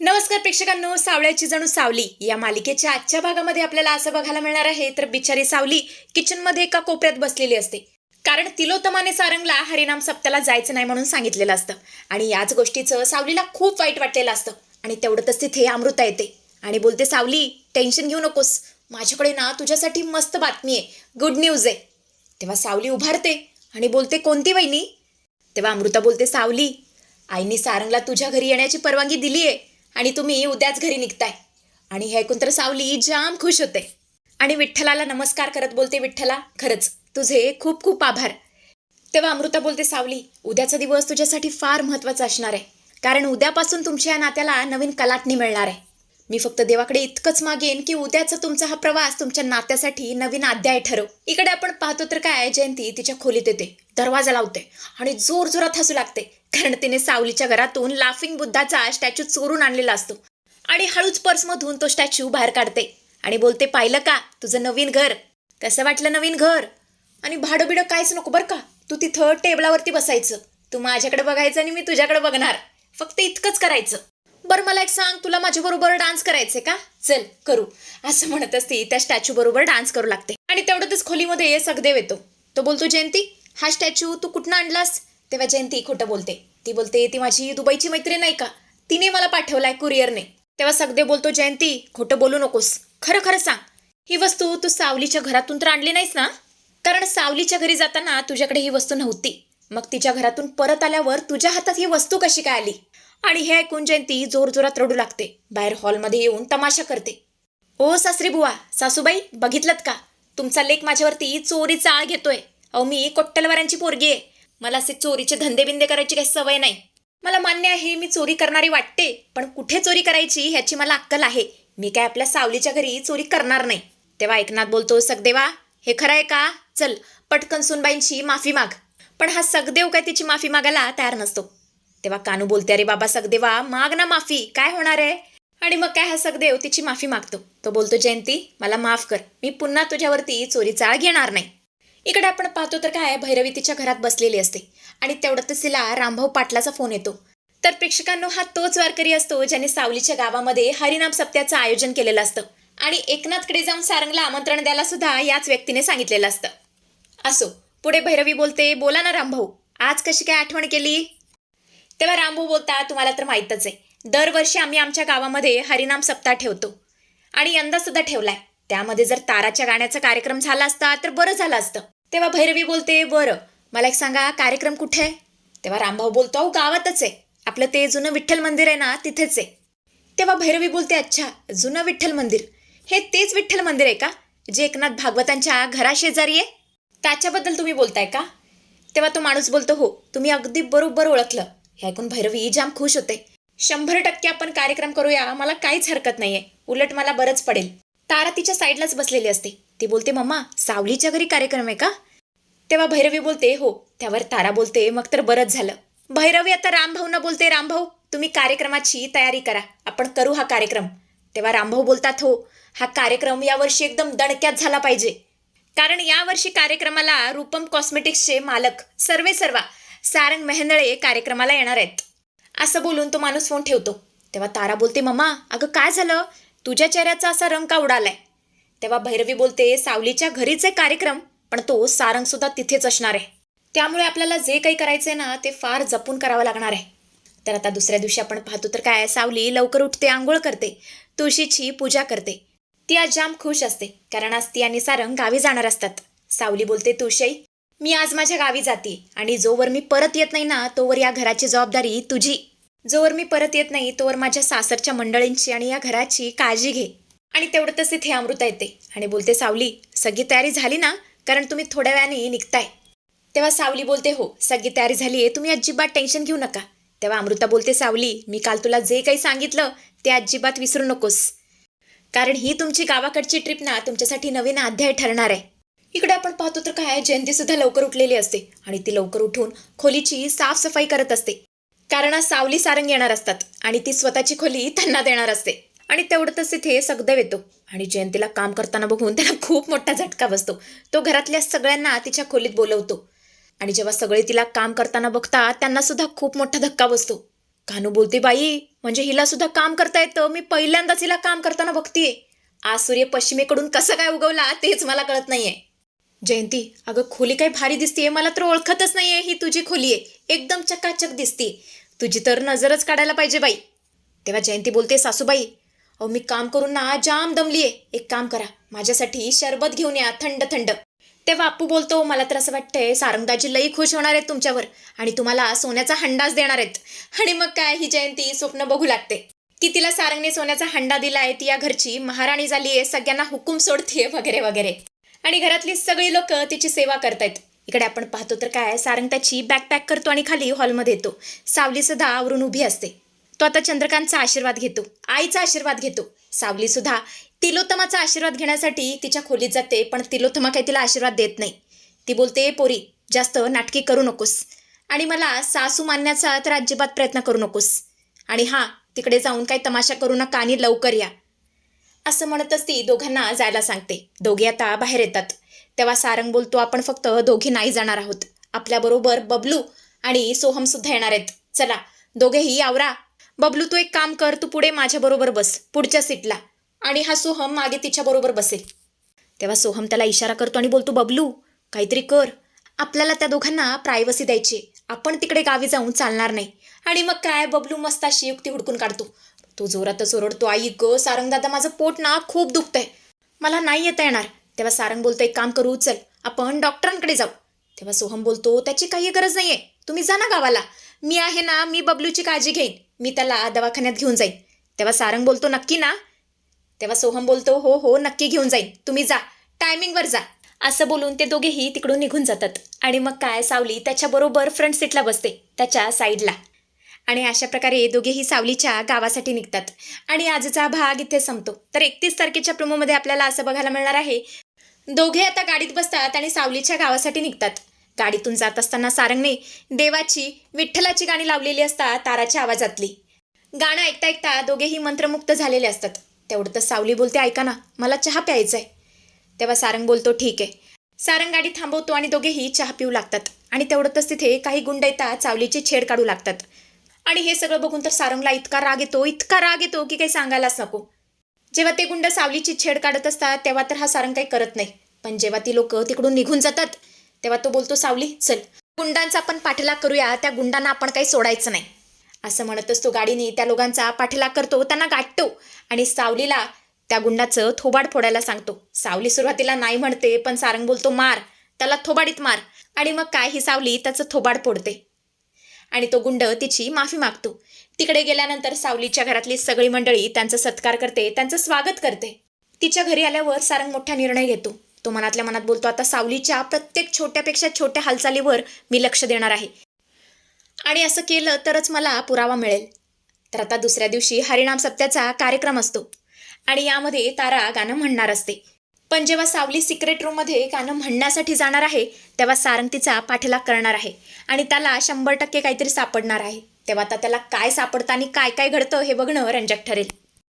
नमस्कार प्रेक्षकांनो सावळ्याची जणू सावली. या मालिकेच्या आजच्या भागामध्ये आपल्याला असं बघायला मिळणार आहे तर बिचारी सावली किचनमध्ये एका कोपऱ्यात बसलेली असते. कारण तिलोत्तमाने सारंगला हरिनाम सप्ताला जायचं नाही म्हणून सांगितलेलं असतं. आणि याच गोष्टीचं सावलीला खूप वाईट वाटलेलं असतं. आणि तेवढंच तिथे अमृता येते. आणि बोलते सावली टेन्शन घेऊ नकोस. माझ्याकडे ना तुझ्यासाठी मस्त बातमी आहे. गुड न्यूज आहे. तेव्हा सावली उभारते आणि बोलते कोणती वहिनी? तेव्हा अमृता बोलते सावली आईने सारंगला तुझ्या घरी येण्याची परवानगी दिली आहे आणि तुम्ही उद्याच घरी निघताय. आणि हे ऐकून तर सावली जाम खुश होते. आणि विठ्ठलाला नमस्कार करत बोलते विठ्ठला खरंच तुझे खूप खूप आभार. तेव्हा अमृता बोलते सावली उद्याचा दिवस तुझ्यासाठी फार महत्त्वाचा असणार आहे. कारण उद्यापासून तुमच्या या नात्याला नवीन कलाटणी मिळणार आहे. मी फक्त देवाकडे इतकंच मागेन की उद्याचा तुमचा हा प्रवास तुमच्या नात्यासाठी नवीन अध्याय ठरव. इकडे आपण पाहतो तर काय जयंती तिच्या खोलीत येते दरवाजा लावते आणि जोर जोरात हसू लागते. कारण तिने सावलीच्या घरातून लाफिंग बुद्धाचा स्टॅच्यू चोरून आणलेला असतो. आणि हळूच पर्समधून तो स्टॅच्यू बाहेर काढते. आणि बोलते पाहिलं का? तुझं नवीन घर. कसं वाटलं नवीन घर? आणि भाडं बिडं काहीच नको बरं का? तू तिथं टेबलावरती बसायचं. तू माझ्याकडे बघायचं आणि मी तुझ्याकडे बघणार. फक्त इतकंच करायचं. बरं मला एक सांग. तुला माझ्याबरोबर डान्स करायचे का? चल करू. असं म्हणत ती त्या स्टॅच्यू बरोबर डान्स करू लागते. आणि तेवढ्यातच खोलीमध्ये सगदेव येतो. तो बोलतो जयंती हा स्टॅच्यू तू कुठनं आणलास? तेव्हा जयंती खोटं बोलते. ती बोलते ती माझी दुबईची मैत्रीण नाही का? तिने मला पाठवलाय कुरिअरने. तेव्हा सगदेव बोलतो जयंती खोटं बोलू नकोस. खरं खरं सांग. ही वस्तू तू सावलीच्या घरातून तर आणली नाहीस ना? कारण सावलीच्या घरी जाताना तुझ्याकडे ही वस्तू नव्हती. मग तिच्या घरातून परत आल्यावर तुझ्या हातात ही वस्तू कशी काय आली? आणि हे ऐकून जयंती जोरजोरात रडू लागते. बाहेर हॉलमध्ये येऊन तमाशा करते. ओ सासरी बुवा सासूबाई बघितलत का? तुमचा लेख माझ्यावरती चोरीचा आळ घेतोय. अहो मी कोट्टलवारांची पोरगी आहे. मला असे चोरीचे धंदे बिंदे करायची काही सवय नाही. मला मान्य आहे मी चोरी करणारी वाटते पण कुठे चोरी करायची ह्याची मला अक्कल आहे. मी काय आपल्या सावलीच्या घरी चोरी करणार नाही. तेव्हा एकनाथ बोलतो सगदेवा हे खरं आहे का? चल पटकन सुनबाईंची माफी माग. पण हा सगदेव काय तिची माफी मागायला तयार नसतो. तेव्हा कानू बोलते अरे बाबा सगदेवा माग ना माफी काय होणार आहे? आणि मग काय हा सगदेव तिची माफी मागतो. तो बोलतो जयंती मला माफ कर मी पुन्हा तुझ्यावरती चोरी चाळ घेणार नाही. इकडे आपण पाहतो तर काय भैरवी तिच्या घरात बसलेली असते. आणि तेवढ्यातच तिला रामभाऊ पाटलाचा फोन येतो. तर प्रेक्षकांनो हा तोच वारकरी असतो ज्याने सावलीच्या गावामध्ये हरिनाम सप्त्याचं आयोजन केलेलं असतं. आणि एकनाथकडे जाऊन सारंगला आमंत्रण द्यायला सुद्धा याच व्यक्तीने सांगितलेलं असतं. असो पुढे भैरवी बोलते बोला ना रामभाऊ आज कशी काय आठवण केली? तेव्हा रामभाऊ बोलता तुम्हाला तर माहीतच आहे. दरवर्षी आम्ही आमच्या गावामध्ये हरिनाम सप्ताह ठेवतो. आणि यंदा सुद्धा ठेवलाय. त्यामध्ये जर ताराच्या गाण्याचा कार्यक्रम झाला असता तर बरं झालं असतं. तेव्हा भैरवी बोलते बरं मला एक सांगा कार्यक्रम कुठे आहे? तेव्हा रामभाऊ बोलतो अहो गावातच आहे. आपलं ते जुनं विठ्ठल मंदिर आहे ना तिथेच आहे. तेव्हा भैरवी बोलते अच्छा जुनं विठ्ठल मंदिर. हे तेच विठ्ठल मंदिर आहे का जे एकनाथ भागवतांच्या घराशेजारी आहे? त्याच्याबद्दल तुम्ही बोलताय का? तेव्हा तो माणूस बोलतो हो तुम्ही अगदी बरोबर ओळखलं. हे ऐकून भैरवी जाम खुश होते. शंभर टक्के आपण कार्यक्रम करूया मला काहीच हरकत नाहीये. उलट मला बरंच पडेल. तारा तिच्या साईडलाच बसलेली असते. ती बोलते मम्मा सावलीच्या घरी कार्यक्रम आहे का? तेव्हा भैरवी बोलते हो. त्यावर तारा बोलते मग तर बरंच झालं. भैरवी आता रामभाऊना बोलते रामभाऊ तुम्ही कार्यक्रमाची तयारी करा. आपण करू हा कार्यक्रम. तेव्हा रामभाऊ बोलतात हो हा कार्यक्रम यावर्षी एकदम दणक्यात झाला पाहिजे. कारण यावर्षी कार्यक्रमाला रूपम कॉस्मेटिक्सचे मालक सर्वे सर्वा सारंग मेहंदळे कार्यक्रमाला येणार आहेत. असं बोलून तो माणूस फोन ठेवतो. तेव्हा तारा बोलते मम्मा अगं काय झालं? तुझ्या चेहऱ्याचा असा रंग का उडालाय? तेव्हा भैरवी बोलते सावलीच्या घरीच आहे कार्यक्रम पण तो सारंग सुद्धा तिथेच असणार आहे. त्यामुळे आपल्याला जे काही करायचंय ना ते फार जपून करावं लागणार आहे. तर आता दुसऱ्या दिवशी आपण पाहतो तर काय सावली लवकर उठते आंघोळ करते तुळशीची पूजा करते. ती आज जाम खुश असते कारण आज ती आणि सारंग गावी जाणार असतात. सावली बोलते तुळशी मी आज माझ्या गावी जाते आणि जोवर मी परत येत नाही ना तोवर या घराची जबाबदारी तुझी. जोवर मी परत येत नाही तोवर माझ्या सासरच्या मंडळींची आणि या घराची काळजी घे. आणि तेवढंच तिथे अमृता येते. आणि बोलते सावली सगळी तयारी झाली ना? कारण तुम्ही थोड्या वेळाने निघताय. तेव्हा सावली बोलते हो सगळी तयारी झाली आहे. तुम्ही अजिबात टेन्शन घेऊ नका. तेव्हा अमृता बोलते सावली मी काल तुला जे काही सांगितलं ते अजिबात विसरू नकोस. कारण ही तुमची गावाकडची ट्रिप ना तुमच्यासाठी नवीन अध्याय ठरणार आहे. इकडे आपण पाहतो तर काय जयंती सुद्धा लवकर उठलेली असते. आणि ती लवकर उठून खोलीची साफसफाई करत असते. कारण आज सावली सारंग येणार असतात. आणि ती स्वतःची खोली त्यांना देणार असते. आणि तेवढंच तिथे सगदेव येतो. आणि जयंतीला काम करताना बघून त्याला खूप मोठा झटका बसतो. तो घरातल्या सगळ्यांना तिच्या खोलीत बोलवतो. आणि जेव्हा सगळे तिला काम करताना बघतात त्यांना सुद्धा खूप मोठा धक्का बसतो. कानू बोलते बाई म्हणजे हिला सुद्धा काम करता येतं? मी पहिल्यांदाच हिला काम करताना बघतीये. आज सूर्य पश्चिमेकडून कसं काय उगवला तेच मला कळत नाहीये. जयंती अगं खोली काही भारी दिसतीये मला तर ओळखतच नाहीये ही तुझी खोली आहे. एकदम चकाचक दिसते तुझी तर नजरच काढायला पाहिजे बाई. तेव्हा जयंती बोलते सासूबाई अहो मी काम करून ना जाम दमलीये. एक काम करा माझ्यासाठी शरबत घेऊन या थंड थंड. ते बापू बोलतो मला तर असं वाटतंय सारंगदाजी लई खुश होणार आहेत तुमच्यावर आणि तुम्हाला सोन्याचा हंडाच देणार आहेत. आणि मग काय ही जयंती स्वप्न बघू लागते. की तिला सारंगने सोन्याचा हंडा दिलाय ती या घरची महाराणी झालीये सगळ्यांना हुकूम सोडतीये वगैरे वगैरे. आणि घरातली सगळी लोक तिची सेवा करतायत. इकडे आपण पाहतो तर काय सारंग त्याची बॅग पॅक करतो आणि खाली हॉलमध्ये येतो. सावली सुद्धा आवरून उभी असते. तो आता चंद्रकांतचा आशीर्वाद घेतो आईचा आशीर्वाद घेतो. सावली सुद्धा तिलोत्तमाचा आशीर्वाद घेण्यासाठी तिच्या खोलीत जाते पण तिलोत्तमा काही तिला आशीर्वाद देत नाही. ती बोलते पोरी जास्त नाटकी करू नकोस. आणि मला सासू मानण्याचा तर अजिबात प्रयत्न करू नकोस. आणि हां तिकडे जाऊन काही तमाशा करू नका आणि लवकर या. असं म्हणतच ती दोघांना जायला सांगते. दोघे आता बाहेर येतात. तेव्हा सारंग बोलतो आपण फक्त दोघे नाही जाणार आहोत. आपल्याबरोबर बबलू आणि सोहम सुद्धा येणार आहेत. चला दोघेही आवरा. बबलू तू एक काम कर तू पुढे माझ्याबरोबर बस पुढच्या सीटला. आणि हा सोहम मागे तिच्याबरोबर बसेल. तेव्हा सोहम त्याला इशारा करतो आणि बोलतो बबलू काहीतरी कर. आपल्याला त्या दोघांना प्रायव्हसी द्यायची आपण तिकडे गावी जाऊन चालणार नाही. आणि मग काय बबलू मस्त अशी युक्ती हुडकून काढतो. तो जोरातच ओरडतो आई ग सारंग दादा माझं पोट ना खूप दुखतंय. मला नाही येता येणार. तेव्हा सारंग बोलतो एक काम करू चल. आपण डॉक्टरांकडे जाऊ. तेव्हा सोहम बोलतो त्याची काही गरज नाही आहे तुम्ही जा ना गावाला. मी आहे ना मी बबलूची काळजी घेईन. मी त्याला दवाखान्यात घेऊन जाईन. तेव्हा सारंग बोलतो नक्की ना. तेव्हा सोहम बोलतो हो हो नक्की घेऊन जाईन. तुम्ही जा. टायमिंगवर जा. असं बोलून ते दोघेही तिकडून निघून जातात. आणि मग काय सावली त्याच्याबरोबर फ्रंट सीटला बसते त्याच्या साईडला आणि अशा प्रकारे दोघेही सावलीच्या गावासाठी निघतात. आणि आजचा भाग इथे संपतो. तर एकतीस तारखेच्या प्रोमोमध्ये आपल्याला असं बघायला मिळणार आहे. दोघे आता गाडीत बसतात आणि सावलीच्या गावासाठी निघतात. गाडीतून जात असताना सारंगने देवाची विठ्ठलाची गाणी लावलेली असतात ताराच्या आवाजातली. गाणं ऐकता ऐकता दोघेही मंत्रमुक्त झालेले असतात. तेवढं तर सावली बोलते ऐका ना मला चहा प्यायचा आहे तेव्हा सारंग बोलतो ठीक आहे. सारंग गाडी थांबवतो आणि दोघेही चहा पिऊ लागतात. आणि तेवढंतच तिथे काही गुंड येतात सावलीची छेड काढू लागतात. आणि हे सगळं बघून तर सारंगला इतका राग येतो इतका राग येतो की काही सांगायलाच नको. जेव्हा ते गुंड सावलीची छेड काढत असतात तेव्हा तर हा सारंग काही करत नाही. पण जेव्हा ती लोक तिकडून निघून जातात तेव्हा तो बोलतो सावली चल. गुंडांचा आपण पाठलाग करूया. त्या गुंडांना आपण काही सोडायचं नाही. असं म्हणतच तो गाडीने त्या लोकांचा पाठलाग करतो. त्यांना गाठतो आणि सावलीला त्या गुंडाचं थोबाड फोडायला सांगतो. सावली सुरुवातीला नाही म्हणते पण सारंग बोलतो मार. त्याला थोबाडीत मार. आणि मग काय ही सावली त्याचं थोबाड फोडते. आणि तो गुंड तिची माफी मागतो. तिकडे गेल्यानंतर सावलीच्या घरातली सगळी मंडळी त्यांचा सत्कार करते त्यांचं स्वागत करते. तिच्या घरी आल्यावर सारंग मोठा निर्णय घेतो. तो मनातल्या मनात बोलतो आता सावलीच्या प्रत्येक छोट्यापेक्षा छोट्या हालचालीवर मी लक्ष देणार आहे. आणि असं केलं तरच मला पुरावा मिळेल. तर आता दुसऱ्या दिवशी हरिणाम सप्त्याचा कार्यक्रम असतो आणि यामध्ये तारा गाणं म्हणणार असते. पण जेव्हा सावली सिक्रेट रूममध्ये गाणं म्हणण्यासाठी जाणार आहे तेव्हा सारंग तिचा पाठलाग करणार आहे आणि त्याला शंभर टक्के काहीतरी सापडणार आहे. तेव्हा आता त्याला काय सापडतं आणि काय काय घडतं हे बघणं रंजक ठरेल.